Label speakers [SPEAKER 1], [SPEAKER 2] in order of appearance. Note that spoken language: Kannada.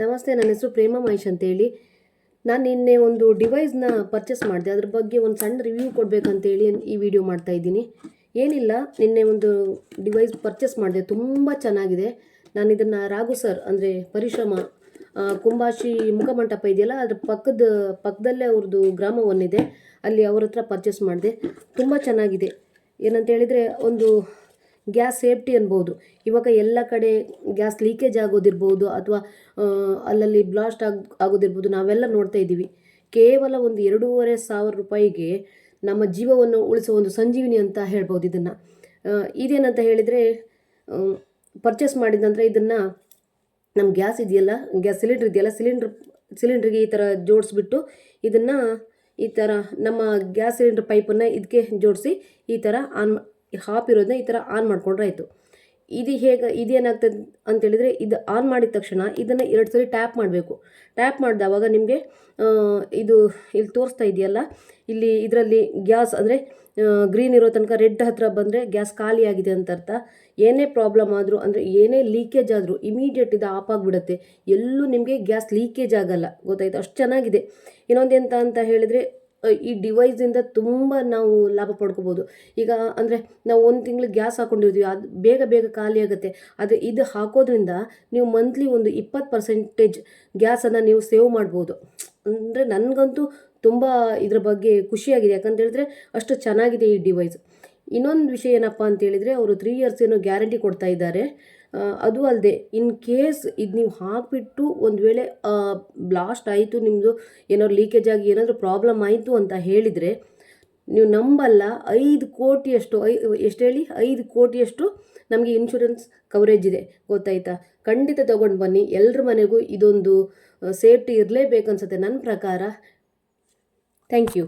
[SPEAKER 1] ನಮಸ್ತೆ, ನನ್ನ ಹೆಸರು ಪ್ರೇಮ ಮಹೇಶ್ ಅಂತೇಳಿ. ನಾನು ನಿನ್ನೆ ಒಂದು ಡಿವೈಸ್ನ ಪರ್ಚೇಸ್ ಮಾಡಿದೆ. ಅದ್ರ ಬಗ್ಗೆ ಒಂದು ಸಣ್ಣ ರಿವ್ಯೂ ಕೊಡಬೇಕಂತೇಳಿ ಈ ವಿಡಿಯೋ ಮಾಡ್ತಾ ಇದ್ದೀನಿ. ಏನಿಲ್ಲ, ನಿನ್ನೆ ಒಂದು ಡಿವೈಸ್ ಪರ್ಚೇಸ್ ಮಾಡಿದೆ. ತುಂಬ ಚೆನ್ನಾಗಿದೆ. ನಾನು ಇದನ್ನು ರಾಘು ಸರ್ ಅಂದರೆ ಪರಿಶ್ರಮ ಕುಂಬಾಶಿ ಮುಖಮಂಟಪ ಇದೆಯಲ್ಲ, ಅದ್ರ ಪಕ್ಕದ, ಪಕ್ಕದಲ್ಲೇ ಅವ್ರದ್ದು ಗ್ರಾಮ ಒಂದಿದೆ ಅಲ್ಲಿ ಅವ್ರ ಹತ್ರ ಪರ್ಚೇಸ್ ಮಾಡಿದೆ. ತುಂಬ ಚೆನ್ನಾಗಿದೆ. ಏನಂತ ಹೇಳಿದರೆ, ಒಂದು ಗ್ಯಾಸ್ ಸೇಫ್ಟಿ ಅನ್ಬೋದು. ಇವಾಗ ಎಲ್ಲ ಕಡೆ ಗ್ಯಾಸ್ ಲೀಕೇಜ್ ಆಗೋದಿರ್ಬೋದು ಅಥವಾ ಅಲ್ಲಲ್ಲಿ ಬ್ಲಾಸ್ಟ್ ಆಗಿ, ಆಗೋದಿರ್ಬೋದು ನಾವೆಲ್ಲ ನೋಡ್ತಾ ಇದ್ದೀವಿ. ಕೇವಲ ಒಂದು ಎರಡೂವರೆ ಸಾವಿರ ರೂಪಾಯಿಗೆ ನಮ್ಮ ಜೀವವನ್ನು ಉಳಿಸೋ ಒಂದು ಸಂಜೀವಿನಿ ಅಂತ ಹೇಳ್ಬೋದು ಇದನ್ನು. ಇದೇನಂತ ಹೇಳಿದರೆ ಪರ್ಚೇಸ್ ಮಾಡಿದ ನಂತರ ಇದನ್ನು ನಮ್ಮ ಗ್ಯಾಸ್ ಇದೆಯಲ್ಲ, ಗ್ಯಾಸ್ ಸಿಲಿಂಡ್ರ್ ಇದೆಯಲ್ಲ, ಸಿಲಿಂಡ್ರ್, ಸಿಲಿಂಡ್ರಿಗೆ ಈ ಥರ ಜೋಡಿಸ್ಬಿಟ್ಟು ಇದನ್ನು ಈ ಥರ ನಮ್ಮ ಗ್ಯಾಸ್ ಸಿಲಿಂಡ್ರ್ ಪೈಪನ್ನು ಇದಕ್ಕೆ ಜೋಡಿಸಿ ಈ ಥರ ಆನ್ ಹಾಪ್ ಇರೋದನ್ನ ಈ ಥರ ಆನ್ ಮಾಡಿಕೊಂಡ್ರೆ ಆಯಿತು. ಇದು ಹೇಗೆ ಇದೇನಾಗ್ತದೆ ಅಂತೇಳಿದರೆ ಇದು ಆನ್ ಮಾಡಿದ ತಕ್ಷಣ ಇದನ್ನು ಎರಡು ಸರಿ ಟ್ಯಾಪ್ ಮಾಡಬೇಕು. ಟ್ಯಾಪ್ ಮಾಡಿದವಾಗ ನಿಮಗೆ ಇದು ಇಲ್ಲಿ ತೋರಿಸ್ತಾ ಇದೆಯಲ್ಲ, ಇಲ್ಲಿ ಇದರಲ್ಲಿ ಗ್ಯಾಸ್ ಅಂದರೆ ಗ್ರೀನ್ ಇರೋ ತನಕ ರೆಡ್ ಹತ್ತಿರ ಬಂದರೆ ಗ್ಯಾಸ್ ಖಾಲಿಯಾಗಿದೆ ಅಂತ ಅರ್ಥ. ಏನೇ ಪ್ರಾಬ್ಲಮ್ ಆದರೂ ಅಂದರೆ ಏನೇ ಲೀಕೇಜ್ ಆದರೂ ಇಮಿಡಿಯೇಟ್ ಇದು ಆಫ್ ಆಗಿಬಿಡುತ್ತೆ. ಎಲ್ಲೂ ನಿಮಗೆ ಗ್ಯಾಸ್ ಲೀಕೇಜ್ ಆಗಲ್ಲ. ಗೊತ್ತಾಯ್ತು? ಅಷ್ಟು ಚೆನ್ನಾಗಿದೆ. ಇನ್ನೊಂದು ಎಂತ ಅಂತ ಹೇಳಿದರೆ ಈ ಡಿವೈಸಿಂದ ತುಂಬ ನಾವು ಲಾಭ ಪಡ್ಕೋಬೋದು. ಈಗ ಅಂದರೆ ನಾವು ಒಂದು ತಿಂಗಳು ಗ್ಯಾಸ್ ಹಾಕ್ಕೊಂಡಿರ್ತೀವಿ ಅದು ಬೇಗ ಬೇಗ ಖಾಲಿ ಆಗುತ್ತೆ. ಆದರೆ ಇದು ಹಾಕೋದ್ರಿಂದ ನೀವು ಮಂತ್ಲಿ ಒಂದು ಇಪ್ಪತ್ತು ಪರ್ಸೆಂಟೇಜ್ ಗ್ಯಾಸನ್ನು ನೀವು ಸೇವ್ ಮಾಡ್ಬೋದು. ಅಂದರೆ ನನಗಂತೂ ತುಂಬ ಇದ್ರ ಬಗ್ಗೆ ಖುಷಿಯಾಗಿದೆ. ಯಾಕಂತೇಳಿದ್ರೆ ಅಷ್ಟು ಚೆನ್ನಾಗಿದೆ ಈ ಡಿವೈಸ್ ಇನ್ನೊಂದು ವಿಷಯ ಏನಪ್ಪ ಅಂತ ಹೇಳಿದರೆ, ಅವರು ತ್ರೀ ಇಯರ್ಸ್ ಏನೋ ಗ್ಯಾರಂಟಿ ಕೊಡ್ತಾ ಇದ್ದಾರೆ. ಅದು ಅಲ್ಲದೆ ಇನ್ ಕೇಸ್ ಇದು ನೀವು ಹಾಕಿಬಿಟ್ಟು ಒಂದು ವೇಳೆ ಬ್ಲಾಸ್ಟ್ ಆಯಿತು ನಿಮ್ಮದು ಏನಾದ್ರು ಲೀಕೇಜ್ ಆಗಿ ಏನಾದರೂ ಪ್ರಾಬ್ಲಮ್ ಆಯಿತು ಅಂತ ಹೇಳಿದರೆ, ನೀವು ನಂಬಲ್ಲ ಐದು ಕೋಟಿಯಷ್ಟು, ಐ, ಎಷ್ಟು ಹೇಳಿ? ಐದು ಕೋಟಿಯಷ್ಟು ನಮಗೆ ಇನ್ಶೂರೆನ್ಸ್ ಕವರೇಜ್ ಇದೆ. ಗೊತ್ತಾಯ್ತಾ? ಖಂಡಿತ ತೊಗೊಂಡು ಬನ್ನಿ. ಎಲ್ಲರ ಮನೆಗೂ ಇದೊಂದು ಸೇಫ್ಟಿ ಇರಲೇಬೇಕನ್ಸುತ್ತೆ. ನನ್ನ ಪ್ರಕಾರ. Thank you